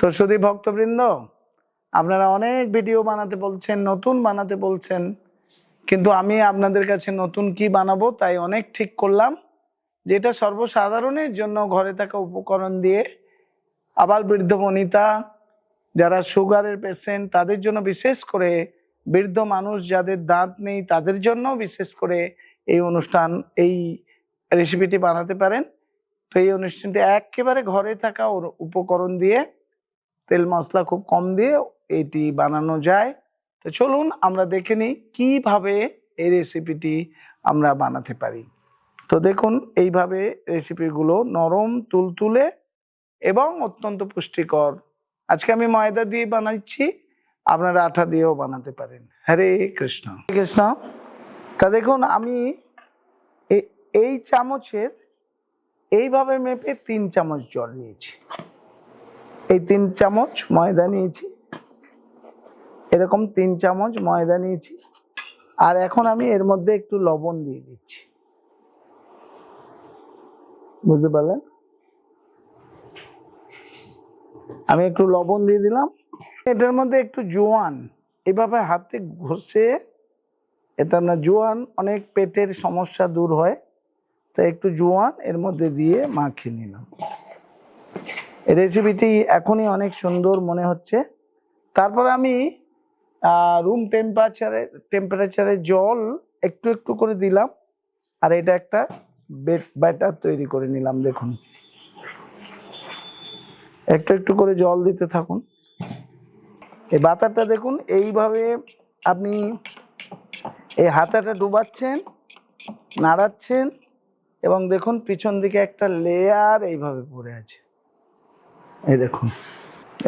তো শুধু ভক্তবৃন্দ, আপনারা অনেক ভিডিও বানাতে বলছেন, নতুন বানাতে বলছেন, কিন্তু আমি আপনাদের কাছে নতুন কি বানাবো তাই অনেক ঠিক করলাম। যেটা সর্বসাধারণের জন্য ঘরে থাকা উপকরণ দিয়ে আবার বৃদ্ধ বনিতা, যারা সুগারের পেশেন্ট, তাদের জন্য বিশেষ করে বৃদ্ধ মানুষ যাদের দাঁত নেই, তাদের জন্য বিশেষ করে এই অনুষ্ঠান, এই রেসিপিটি বানাতে পারেন। তো এই অনুষ্ঠানটি একেবারে ঘরে থাকা উপকরণ দিয়ে তেল মশলা খুব কম দিয়ে এটি বানানো যায়। তো চলুন আমরা দেখে নিই কীভাবে এই রেসিপিটি আমরা বানাতে পারি। তো দেখুন, এইভাবে রেসিপিগুলো নরম, তুলতুলে এবং অত্যন্ত পুষ্টিকর। আজকে আমি ময়দা দিয়ে বানাচ্ছি, আপনারা আঠা দিয়েও বানাতে পারেন। হরে কৃষ্ণ। কৃষ্ণ। তা দেখুন, আমি এই চামচের, এইভাবে মেপে তিন চামচ জল নিয়েছি। এই তিন চামচ ময়দা নিয়েছি। এরকম তিন চামচ ময়দা নিয়েছি। আর এখন আমি এর মধ্যে একটু লবণ দিয়ে দিচ্ছি। বুঝতে পারলেন? আমি একটু লবণ দিয়ে দিলাম। এটার মধ্যে একটু জোয়ান। এভাবে হাতে ঘষে, এটা আপনার জোয়ান, অনেক পেটের সমস্যা দূর হয়, তাই একটু জোয়ান এর মধ্যে দিয়ে মাখিয়ে নিলাম। রেসিপিটি এখনই অনেক সুন্দর মনে হচ্ছে। তারপর আমি রুম টেম্পারেচারে টেম্পারেচারে জল একটু একটু করে দিলাম। আর এটা একটা ব্যাটার তৈরি করে নিলাম, দেখুন। একটু একটু করে জল দিতে থাকুন। এই বাতারটা দেখুন, এইভাবে আপনি এই হাতাটা ডুবাচ্ছেন, নাড়াচ্ছেন এবং দেখুন পিছন দিকে একটা লেয়ার এইভাবে পড়ে আছে। এই দেখুন।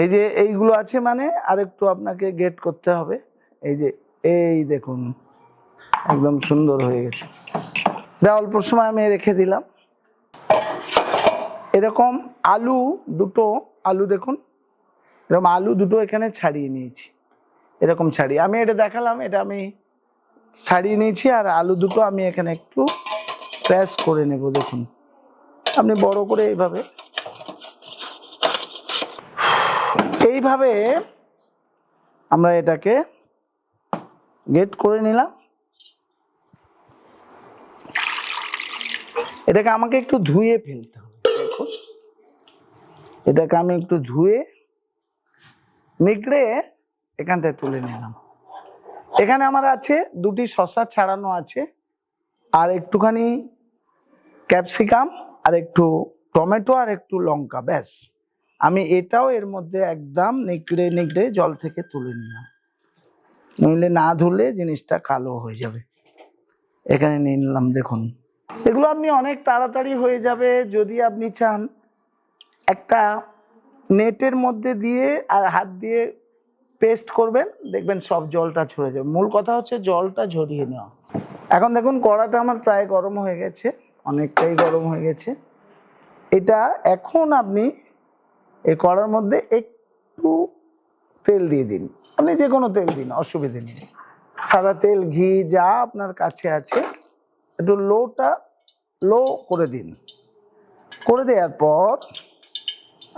এই যে এইগুলো আছে মানে আরেকটু আপনাকে গেট করতে হবে। এই যে এই দেখুন, একদম সুন্দর হয়ে গেছে। যা অল্প সময় আমি রেখে দিলাম। এরকম আলু দুটো, আলু দেখুন। এরকম আলু দুটো এখানে ছাড়িয়ে নিয়েছি। এরকম ছাড়িয়ে, আমি এটা দেখালাম, এটা আমি ছাড়িয়ে নিয়েছি আর আলু দুটো আমি এখানে একটু প্রেস করে নেব, দেখুন। আপনি বড় করে এইভাবে এইভাবে আমরা এটাকে গেট করে নিলাম। এটাকে আমাকে একটু ধুয়ে ফেলতে হবে দেখুন এটাকে আমি একটু ধুয়ে নিগড়ে এখানটায় তুলে নিলাম। এখানে আমার আছে দুটি শশা ছাড়ানো আছে, আর একটুখানি ক্যাপসিকাম, আর একটু টমেটো, আর একটু লঙ্কা, ব্যাস। আমি এটাও এর মধ্যে একদম নিগড়ে নিগড়ে জল থেকে তুলে নিলাম। নইলে না ধুলে জিনিসটা কালো হয়ে যাবে। এখানে নিয়ে নিলাম, দেখুন। এগুলো আপনি অনেক তাড়াতাড়ি হয়ে যাবে যদি আপনি চান। একটা নেটের মধ্যে দিয়ে আর হাত দিয়ে পেস্ট করবেন, দেখবেন সব জলটা ছড়ে যাবে। মূল কথা হচ্ছে জলটা ঝরিয়ে নেওয়া। এখন দেখুন, কড়াটা আমার প্রায় গরম হয়ে গেছে, অনেকটাই গরম হয়ে গেছে। এটা এখন আপনি এই কড়ার মধ্যে একটু তেল দিয়ে দিন। আপনি যে কোনো তেল দিন, অসুবিধে নেই। সাদা তেল, ঘি, যা আপনার কাছে আছে, একটু লোটা, লো করে দিন। করে দেওয়ার পর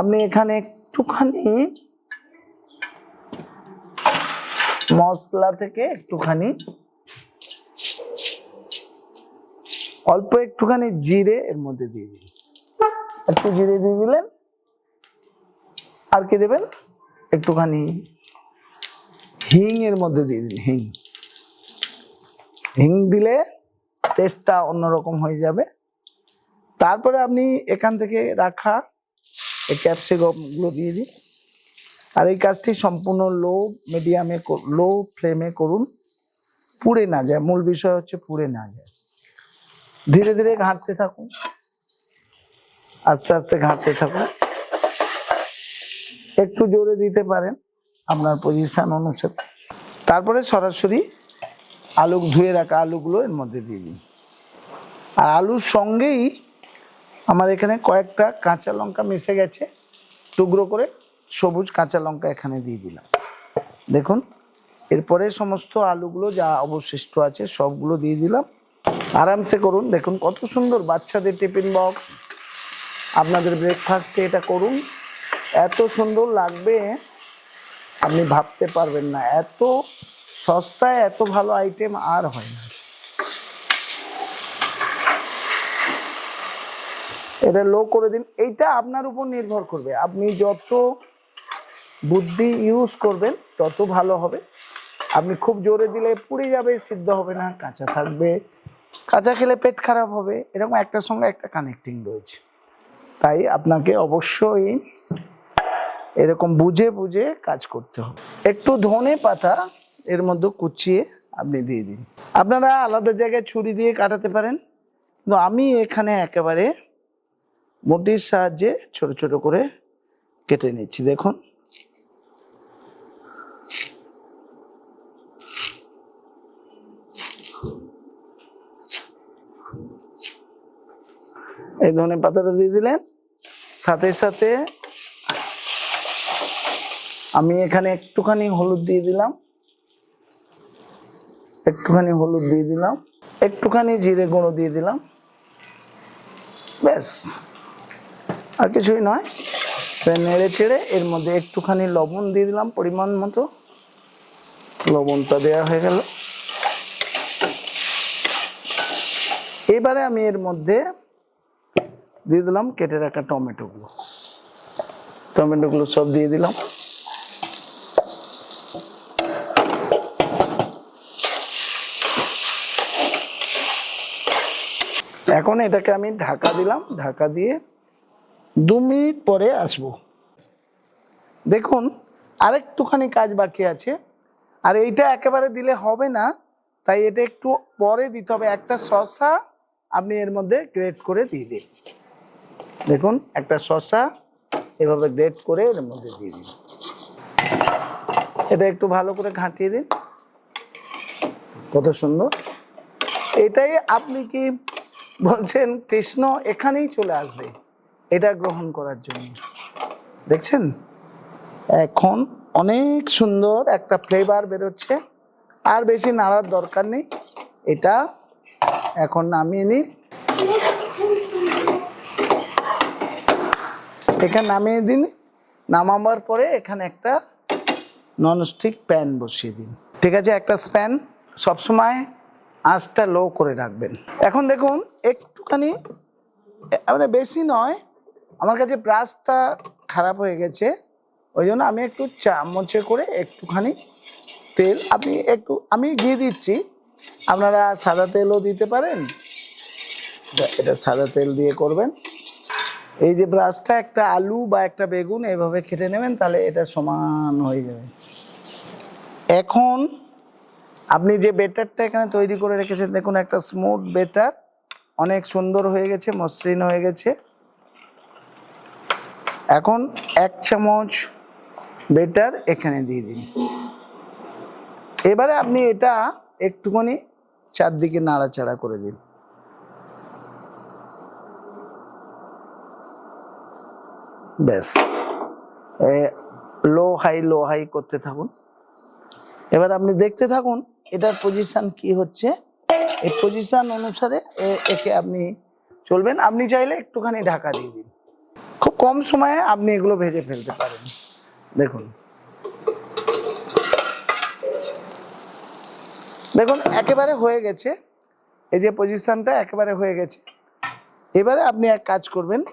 আপনি এখানে একটুখানি মশলা থেকে একটুখানি অল্প একটুখানি জিরে এর মধ্যে দিয়ে দিন। একটু জিরে দিয়ে দিলেন আর কি দেবেন? একটুখানি হিং এর মধ্যে দিয়ে দিন, হিং। হিং দিলে টেস্টটা অন্যরকম হয়ে যাবে। তারপরে আপনি এখান থেকে রাখা এই ক্যাপসিকামগুলো দিয়ে দিন। আর এই কাজটি সম্পূর্ণ লো মিডিয়ামে লো ফ্লেমে করুন। পুড়ে না যায়। মূল বিষয় হচ্ছে পুড়ে না যায়। ধীরে ধীরে ঘাঁটতে থাকুন। আস্তে আস্তে ঘাঁটতে থাকুন। একটু জোরে দিতে পারেন আপনার পজিশন অনুসারে। তারপরে সরাসরি আলু ধুয়ে রাখা আলুগুলো এর মধ্যে দিয়ে দিন। আর আলুর সঙ্গেই আমার এখানে কয়েকটা কাঁচা লঙ্কা মিশে গেছে। টুকরো করে সবুজ কাঁচা লঙ্কা এখানে দিয়ে দিলাম। দেখুন, এরপরে সমস্ত আলুগুলো যা অবশিষ্ট আছে সবগুলো দিয়ে দিলাম। আরামসে করুন। দেখুন, কত সুন্দর বাচ্চাদের টিফিন বক্স। আপনাদের ব্রেকফাস্টে এটা করুন। এত সুন্দর লাগবে, আপনি ভাবতে পারবেন না। এত সস্তায় এত ভালো আইটেম আর হয় না। এটা লো করে দিন। এইটা আপনার উপর নির্ভর করবে। আপনি যত বুদ্ধি ইউজ করবেন, তত ভালো হবে। আপনি খুব জোরে দিলে পুড়ে যাবে, সিদ্ধ হবে না, কাঁচা থাকবে। কাঁচা খেলে পেট খারাপ হবে। এরকম একটার সঙ্গে একটা কানেক্টিং রয়েছে। তাই আপনাকে অবশ্যই এরকম বুঝে বুঝে কাজ করতে হবে। একটু ধনে পাতা এর মধ্যে কুচিয়ে আপনি দিয়ে দিন। আপনারা আলাদা জায়গায় ছুরি দিয়ে কাটাতে পারেন। কিন্তু আমি এখানে একেবারে মোটির সাহায্যে ছোট ছোট করে কেটে নিচ্ছি, দেখুন। এই ধনে পাতাটা দিয়ে দিলেন। সাথে সাথে আমি এখানে একটুখানি হলুদ দিয়ে দিলাম। একটুখানি হলুদ দিয়ে দিলাম। একটুখানি জিরে গুঁড়ো দিয়ে দিলাম। ব্যাস। আর কিছুই নয়। নেড়ে চেড়ে এর মধ্যে একটুখানি লবণ দিয়ে দিলাম পরিমাণ মতো। লবণটা দেওয়া হয়ে গেল। এবারে আমি এর মধ্যে দিয়ে দিলাম কেটে রাখা টমেটোগুলো। টমেটোগুলো সব দিয়ে দিলাম। এখন এটাকে আমি ঢাকা দিলাম, ঢাকা দিয়ে দু মিনিট পরে আসব। দেখুন, আরেকটুখানি কাজ বাকি আছে। আর এইটা একেবারে দিলে হবে না, তাই এটা একটু পরে দিতে হবে। একটা শসা আপনি এর মধ্যে গ্রেট করে দিয়ে দিন। দেখুন, একটা শসা এভাবে গ্রেট করে এর মধ্যে দিয়ে দিন। এটা একটু ভালো করে ঘাঁটিয়ে দিন। কত সুন্দর। এটাই আপনি কি বলছেন, কৃষ্ণ এখানেই চলে আসবে। এটা গ্রহণ করার জন্য। দেখছেন? এখন অনেক সুন্দর একটা ফ্লেভার বেরোচ্ছে। আর বেশি নাড়ার দরকার নেই। এটা এখন নামিয়ে নিই এখানে নামিয়ে দিন। নামাবার পরে এখানে একটা ননস্টিক প্যান বসিয়ে দিন। ঠিক আছে, একটা স্প্যান সবসময় আঁচটা লো করে রাখবেন। এখন দেখুন, একটুখানি মানে বেশি নয়, আমার কাছে ব্রাশটা খারাপ হয়ে গেছে, ওই জন্য আমি একটু চামচে করে একটুখানি তেল, আপনি একটু, আমি ঘি দিচ্ছি। আপনারা সাদা তেলও দিতে পারেন। এটা- সাদা তেল দিয়ে করবেন। এই যে ব্রাশটা একটা আলু বা একটা বেগুন এভাবে খেটে নেবেন, তাহলে এটা সমান হয়ে যাবে। এখন আপনি যে বেটারটা এখানে তৈরি করে রেখেছেন, দেখুন একটা স্মুথ বেটার, অনেক সুন্দর হয়ে গেছে, মসৃণ হয়ে গেছে। এখন এক চামচ বেটার এখানে দিয়ে দিন। এবারে আপনি এটা একটুখানি চারদিকে নাড়াচাড়া করে দিন। ব্যাস। লো হাই লো হাই করতে থাকুন। এবার আপনি দেখতে থাকুন এটার পজিশন কি হচ্ছে? এই পজিশন অনুসারে একে আপনি চলবেন। আপনি চাইলে একটুখানি ঢাকা দিয়ে দিন। খুব কম সময়ে আপনি এগুলো ভেজে ফেলতে পারেন। দেখুন। দেখুন, একেবারে হয়ে গেছে। এই যে পজিশনটা একেবারে হয়ে গেছে। এবারে আপনি এক কাজ করবেন।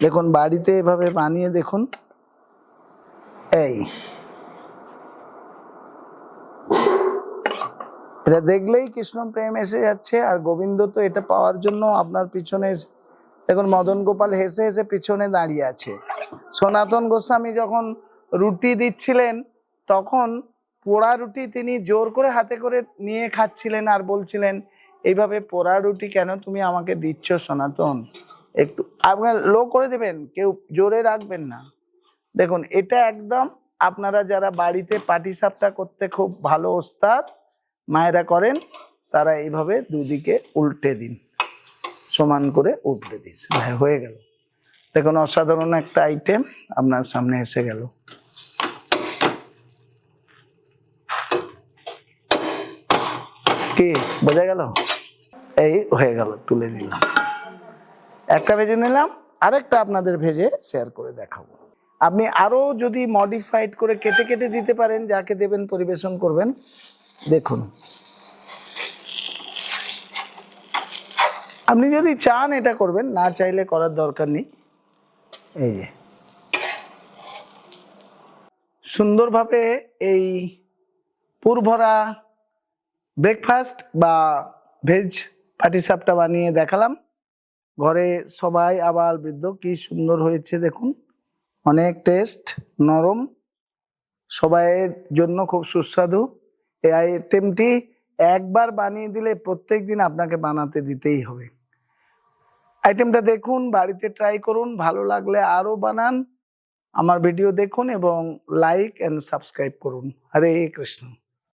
দেখুন, বাড়িতে এভাবে বানিয়ে দেখুন। এই। এটা দেখলেই কৃষ্ণ প্রেম এসে যাচ্ছে আর গোবিন্দ তো এটা পাওয়ার জন্য আপনার পিছনে দেখুন, মদন গোপাল হেসে হেসে পিছনে দাঁড়িয়ে আছে। সনাতন গোস্বামী যখন রুটি দিচ্ছিলেন, তখন পোড়া রুটি তিনি জোর করে হাতে করে নিয়ে খাচ্ছিলেন আর বলছিলেন, এইভাবে পোড়া রুটি কেন তুমি আমাকে দিচ্ছ সনাতন? একটু আপনার লো করে দেবেন, কেউ জোরে রাখবেন না। দেখুন, এটা একদম আপনারা যারা বাড়িতে পাটিসাপটা করতে খুব ভালো ওস্তাদ মায়েরা করেন, তারা এইভাবে দুদিকে উল্টে দিন। সমান করে উল্টে দিস হয়ে গেল। দেখুন, অসাধারণ একটা আইটেম আপনার সামনে এসে গেল। কি, বোঝা গেল? এই হয়ে গেল, তুলে নিলাম। একটা ভেজে নিলাম, আরেকটা আপনাদের ভেজে শেয়ার করে দেখাবো। আপনি আরও যদি মডিফাইড করে কেটে কেটে দিতে পারেন, যাকে দেবেন, পরিবেশন করবেন দেখুন। আপনি যদি চান এটা করবেন, না চাইলে করার দরকার নেই। এই যে। সুন্দরভাবে এই পুরভরা ব্রেকফাস্ট বা ভেজ পাটিসাপটা বানিয়ে দেখালাম। ঘরে সবাই আবার বৃদ্ধ, কি সুন্দর হয়েছে দেখুন। অনেক টেস্ট নরম। সবাইয়ের জন্য খুব সুস্বাদু। এই আইটেমটি একবার বানিয়ে দিলে প্রত্যেক দিন আপনাকে বানাতে দিতেই হবে। আইটেমটা দেখুন, বাড়িতে ট্রাই করুন, ভালো লাগলে আরও বানান, আমার ভিডিও দেখুন এবং লাইক অ্যান্ড সাবস্ক্রাইব করুন। হরে কৃষ্ণ।